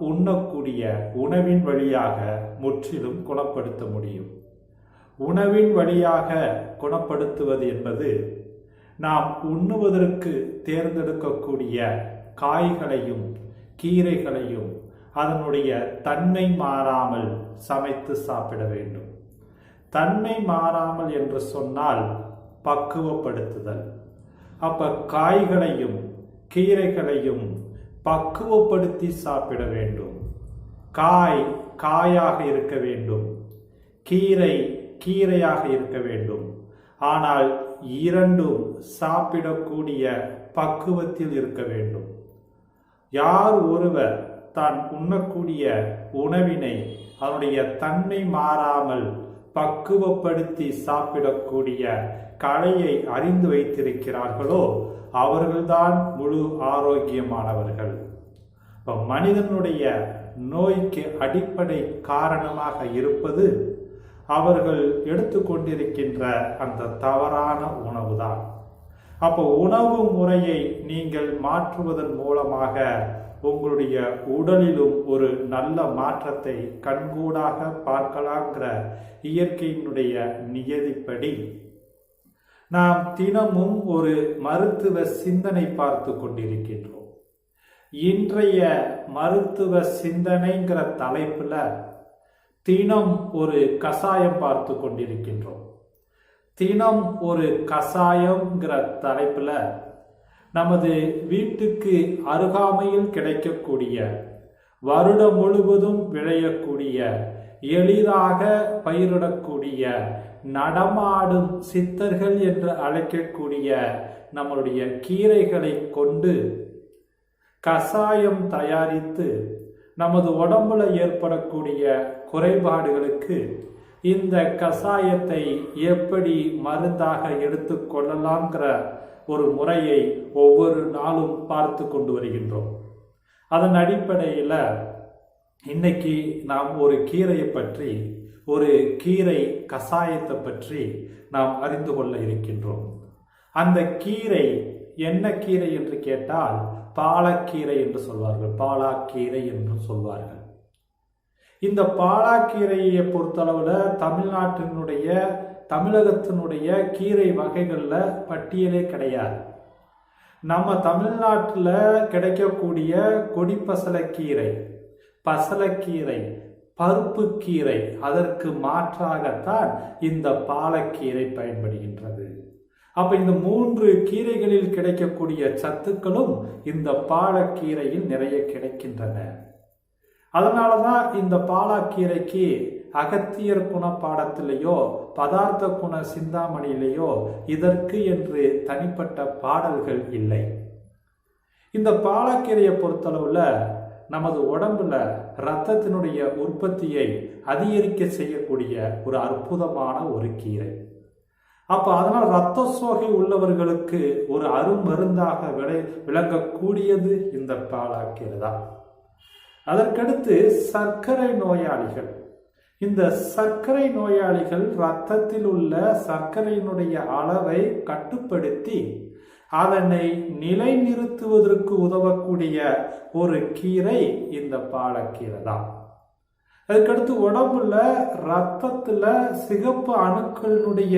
உண்ணக்கூடிய உணவின் வழியாக முற்றிலும் குணப்படுத்த முடியும். உணவின் வழியாக குணப்படுத்துவது என்பது நாம் உண்ணுவதற்கு தேர்ந்தெடுக்கக்கூடிய காய்களையும் கீரைகளையும் அதனுடைய தன்மை மாறாமல் சமைத்து சாப்பிட வேண்டும். தன்மை மாறாமல் என்று சொன்னால் பக்குவப்படுத்துதல். அப்ப காய்களையும் கீரைகளையும் பக்குவப்படுத்தி சாப்பிட வேண்டும். காய் காயாக இருக்க வேண்டும். கீரை கீரையாக இருக்க வேண்டும். ஆனால் இரண்டும் சாப்பிடக்கூடிய பக்குவத்தில் இருக்க வேண்டும். யார் ஒருவர் தான் உண்ணக்கூடிய உணவினை அதனுடைய தன்மை மாறாமல் பக்குவப்படுத்தி சாப்பிடக்கூடிய கலையை அறிந்து வைத்திருக்கிறார்களோ அவர்கள்தான் முழு ஆரோக்கியமானவர்கள். இப்போ மனிதனுடைய நோய்க்கு அடிப்படை காரணமாக இருப்பது அவர்கள் எடுத்துக்கொண்டிருக்கின்ற அந்த தவறான உணவுதான். அப்போ உணவு முறையை நீங்கள் மாற்றுவதன் மூலமாக உங்களுடைய உடலிலும் ஒரு நல்ல மாற்றத்தை கண்கூடாக பார்க்கலாங்கிற இயற்கையினுடைய நியதிப்படி நாம் தினமும் ஒரு மருத்துவ சிந்தனை பார்த்து கொண்டிருக்கின்றோம். இன்றைய மருத்துவ சிந்தனைங்கிற தலைப்புல தினம் ஒரு கசாயம் பார்த்து கொண்டிருக்கின்றோம். தினம் ஒரு கசாயம்ங்கிற தலைப்புல நமது வீட்டுக்கு அருகாமையில் கிடைக்கக்கூடிய வருடம் முழுவதும் விளையக்கூடிய எளிதாக பயிரிடக்கூடிய நடமாடும் சித்தர்கள் என்று அழைக்கக்கூடிய நம்மளுடைய கீரைகளை கொண்டு கசாயம் தயாரித்து நமது உடம்புல ஏற்படக்கூடிய குறைபாடுகளுக்கு இந்த கசாயத்தை எப்படி மருந்தாக எடுத்துக்கொள்ளலாம்ங்கிற ஒரு முறையை ஒவ்வொரு நாளும் பார்த்து கொண்டு வருகின்றோம். அதன் அடிப்படையில் இன்னைக்கு நாம் ஒரு கீரையை பற்றி ஒரு கீரை கசாயத்தை பற்றி நாம் அறிந்து கொள்ள இருக்கின்றோம். அந்த கீரை என்ன கீரை என்று கேட்டால் பாலக்கீரை என்று சொல்வார்கள். பாலாக்கீரை என்று சொல்வார்கள். இந்த பாலாக்கீரையை பொறுத்தளவில் தமிழ்நாட்டினுடைய தமிழகத்தினுடைய கீரை வகைகளில் பட்டியலே கிடையாது. நம்ம தமிழ்நாட்டில் கிடைக்கக்கூடிய கொடிப்பசலக்கீரை பசலக்கீரை பருப்பு கீரை அதற்கு மாற்றாகத்தான் இந்த பாலக்கீரை பயன்படுகின்றது. அப்ப இந்த மூன்று கீரைகளில் கிடைக்கக்கூடிய சத்துக்களும் இந்த பாலக்கீரையில் நிறைய கிடைக்கின்றன. அதனாலதான் இந்த பாலாக்கீரைக்கு அகத்தியர் குண பாடத்திலேயோ பதார்த்த குண சிந்தாமணியிலேயோ இதற்கு என்று தனிப்பட்ட பாடல்கள் இல்லை. இந்த பாலக்கீரையை பொறுத்தளவுல நமது உடம்புல ரத்தத்தினுடைய உற்பத்தியை அதிகரிக்க செய்யக்கூடிய ஒரு அற்புதமான ஒரு கீரை. அப்போ அதனால் ரத்த சோகை உள்ளவர்களுக்கு ஒரு அருமருந்தாக விளை விளங்கக்கூடியது இந்த பாலாக்கீரை தான். அதற்கடுத்து சர்க்கரை நோயாளிகள். இந்த சர்க்கரை நோயாளிகள் ரத்தத்தில் உள்ள சர்க்கரையினுடைய அளவை கட்டுப்படுத்தி அதனை நிலைநிறுத்துவதற்கு உதவக்கூடிய ஒரு கீரை இந்த பாலக்கீரை தான். அதுக்கடுத்து உடம்புல ரத்தத்துல சிகப்பு அணுக்களினுடைய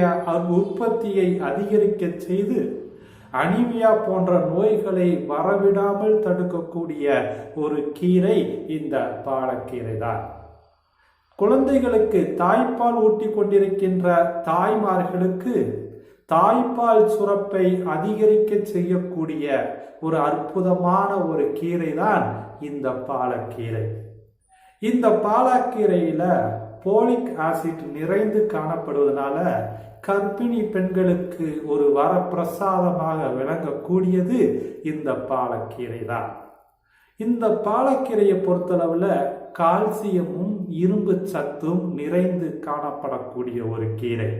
உற்பத்தியை அதிகரிக்க செய்து அனிமியா போன்ற நோய்களை வரவிடாமல் தடுக்கக்கூடிய ஒரு கீரை இந்த பாலக்கீரை தான். குழந்தைகளுக்கு தாய்ப்பால் ஊட்டி கொண்டிருக்கின்ற தாய்மார்களுக்கு தாய்ப்பால் சுரப்பை அதிகரிக்க செய்யக்கூடிய ஒரு அற்புதமான ஒரு கீரை தான் இந்த பாலக்கீரை. இந்த பாலக்கீரையில போலிக் ஆசிட் நிறைந்து காணப்படுவதனால கர்ப்பிணி பெண்களுக்கு ஒரு வரப்பிரசாதமாக விளங்கக்கூடியது இந்த பாலக்கீரை தான் இந்த பாலக்கீரையை பொறுத்தளவில் கால்சியமும் இரும்பு சத்தும் நிறைந்து காணப்படக்கூடிய ஒரு கீரை.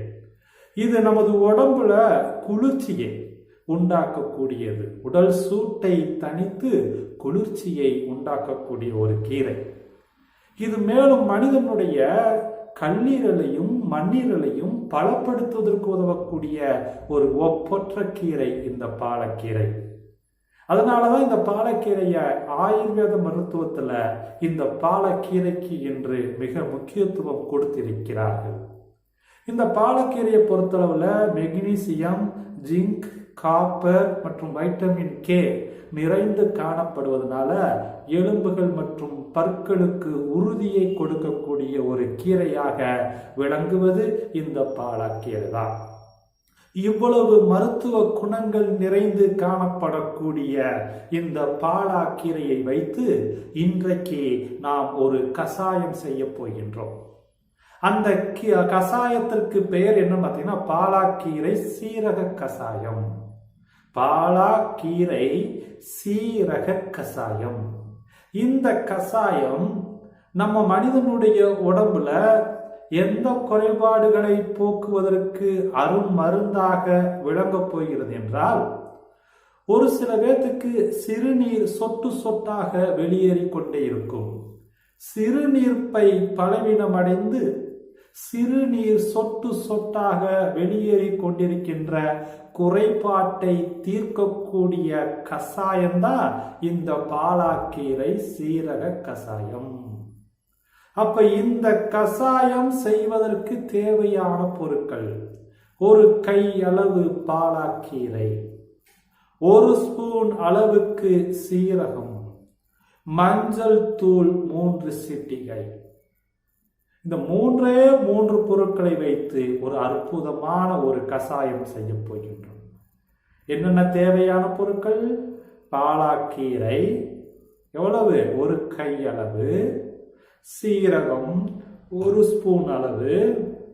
இது நமது உடம்புல குளிர்ச்சியை உண்டாக்கக்கூடியது. உடல் சூட்டை தனித்து குளிர்ச்சியை உண்டாக்கக்கூடிய ஒரு கீரை. இது மேலும் மனிதனுடைய கல்லீரலையும் மண்ணீரலையும் பலப்படுத்துவதற்கு உதவக்கூடிய ஒரு ஒப்பற்ற கீரை இந்த பாலக்கீரை. அதனால தான் இந்த பாலக்கீரையை ஆயுர்வேத மருத்துவத்தில் இந்த பாலக்கீரைக்கு என்று மிக முக்கியத்துவம் கொடுத்திருக்கிறார்கள். இந்த பாலக்கீரையை பொறுத்தளவில் மெக்னீசியம் ஜிங்க் காப்பர் மற்றும் வைட்டமின் கே நிறைந்து காணப்படுவதனால எலும்புகள் மற்றும் பற்களுக்கு உறுதியை கொடுக்கக்கூடிய ஒரு கீரையாக விளங்குவது இந்த பாலக்கீரை தான் இவ்வளவு மருத்துவ குணங்கள் நிறைந்து காணப்படக்கூடிய இந்த பாலாக்கீரையை வைத்து இன்றைக்கு நாம் ஒரு கசாயம் செய்ய போகின்றோம். அந்த கசாயத்திற்கு பெயர் என்ன பார்த்தீங்கன்னா பாலாக்கீரை சீரக கசாயம். பாலாக்கீரை சீரக கசாயம். இந்த கசாயம் நம்ம மனிதனுடைய உடம்புல எந்த குறைபாடுகளை போக்குவதற்கு அரும் மருந்தாக விளங்கப் போகிறது என்றால் ஒரு சில பேர்த்துக்கு சிறுநீர் சொட்டு சொட்டாக வெளியேறி கொண்டே இருக்கும். சிறுநீர்ப்பை பலவீனமடைந்து சிறுநீர் சொட்டு சொட்டாக வெளியேறி கொண்டிருக்கின்ற குறைபாட்டை தீர்க்கக்கூடிய கசாயம்தான் இந்த பாலாக்கீரை சீரக கசாயம். அப்ப இந்த கசாயம் செய்வதற்கு தேவையான பொருட்கள். ஒரு கை அளவு பாலாக்கீரை. ஒரு ஸ்பூன் அளவுக்கு சீரகம். மஞ்சள் தூள் மூன்று சிட்டிகை இந்த மூன்றே மூன்று பொருட்களை வைத்து ஒரு அற்புதமான ஒரு கசாயம் செய்ய போகின்றோம். என்னென்ன தேவையான பொருட்கள்? பாலாக்கீரை. எவ்வளவு? ஒரு கை அளவு. சீரகம் ஒரு ஸ்பூன் அளவு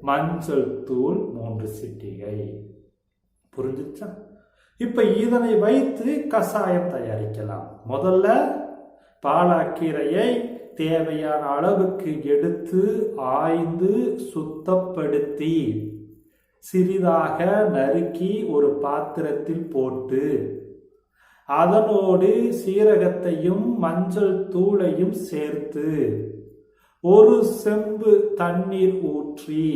மஞ்சள் தூள் மூன்று சிட்டிகை. புரிஞ்சுச்சா? இப்ப இதனை வைத்து கசாயம் தயாரிக்கலாம். முதல்ல பாலாக்கீரையை தேவையான அளவுக்கு எடுத்து ஆய்ந்து சுத்தப்படுத்தி சிறிதாக நறுக்கி ஒரு பாத்திரத்தில் போட்டு அதனோடு சீரகத்தையும் மஞ்சள் தூளையும் சேர்த்து ஒரு செம்பு தண்ணீர் ஊற்றி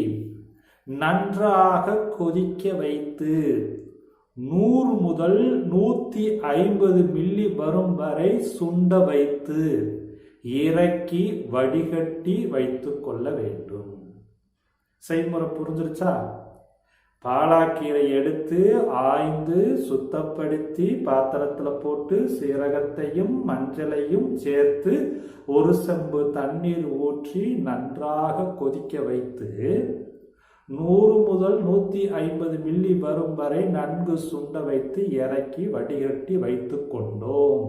நன்றாக கொதிக்க வைத்து நூறு முதல் நூத்தி ஐம்பது மில்லி வரும் வரை சுண்ட வைத்து இறக்கி வடிகட்டி வைத்து கொள்ள வேண்டும். செய்முறை புரிஞ்சிருச்சா? பாலாக்கீரை எடுத்து ஆய்ந்து சுத்தப்படுத்தி பாத்திரத்தில் போட்டு சீரகத்தையும் மஞ்சளையும் சேர்த்து ஒரு செம்பு தண்ணீர் ஊற்றி நன்றாக கொதிக்க வைத்து நூறு முதல் நூற்றி ஐம்பது மில்லி வரும் வரை நன்கு சுண்ட வைத்து இறக்கி வடிகட்டி வைத்து கொண்டோம்.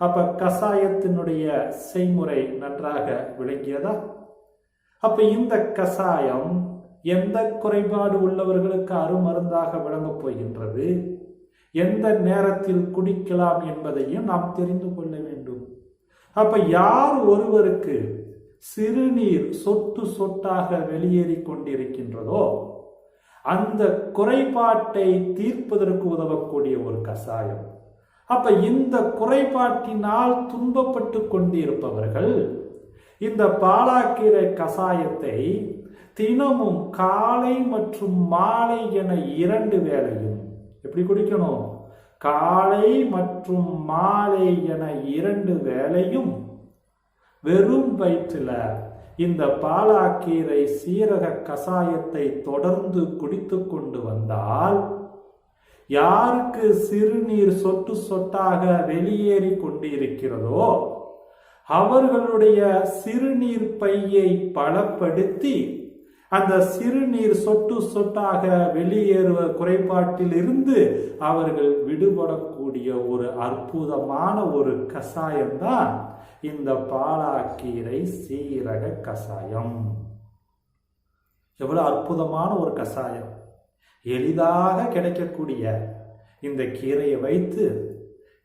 அப்ப கசாயத்தினுடைய செய்முறை நன்றாக விளங்கியதா? அப்ப இந்த கசாயம் எந்த குறைபாடு உள்ளவர்களுக்கு அருமருந்தாக விளங்கப் போகின்றது? எந்த நேரத்தில் குடிக்கலாம் என்பதையும் நாம் தெரிந்து கொள்ள வேண்டும். அப்ப யார் ஒருவருக்கு சிறுநீர் சொட்டு சொட்டாக வெளியேறி கொண்டிருக்கின்றதோ அந்த குறைபாட்டை தீர்ப்பதற்கு உதவக்கூடிய ஒரு கசாயம் அப்ப இந்த குறைபாட்டினால் துன்பப்பட்டு கொண்டிருப்பவர்கள் இந்த பாலாக்கீரை கசாயத்தை தினமும் காலை மற்றும் மாலை என இரண்டு வேளையும். எப்படி குடிக்கணும்? காலை மற்றும் மாலை என இரண்டு வேளையும் வெறும் வயிற்றுல. இந்த பாலாக்கீரை சீரக கசாயத்தை தொடர்ந்து குடித்து கொண்டு வந்தால் யாருக்கு சிறுநீர் சொட்டு சொட்டாக வெளியேறி கொண்டிருக்கிறதோ அவர்களுடைய சிறுநீர் பையை பலப்படுத்தி அந்த சிறுநீர் சொட்டு சொட்டாக வெளியேறுவ குறைபாட்டில் இருந்து அவர்கள் விடுபடக்கூடிய ஒரு அற்புதமான ஒரு கசாயம்தான் இந்த பாலாக்கீரை சீரக கசாயம் எவ்வளவு அற்புதமான ஒரு கசாயம் எளிதாக கிடைக்கக்கூடிய இந்த கீரையை வைத்து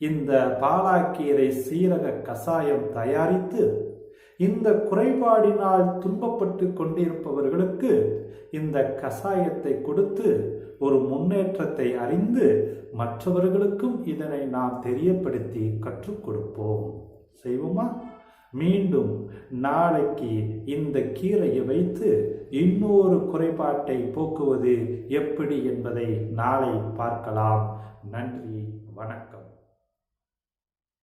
இந்த பாலாக்கீரை சீரக கசாயம் தயாரித்து இந்த குறைபாடினால் துன்பப்பட்டு கொண்டிருப்பவர்களுக்கு இந்த கசாயத்தை கொடுத்து ஒரு முன்னேற்றத்தை அறிந்து மற்றவர்களுக்கும் இதனை நாம் தெரியப்படுத்தி கற்றுக் கொடுப்போம். செய்வோமா? மீண்டும் நாளைக்கு இந்த கீரையை வைத்து இன்னொரு குறைபாட்டை போக்குவது எப்படி என்பதை நாளை பார்க்கலாம். நன்றி வணக்கம்.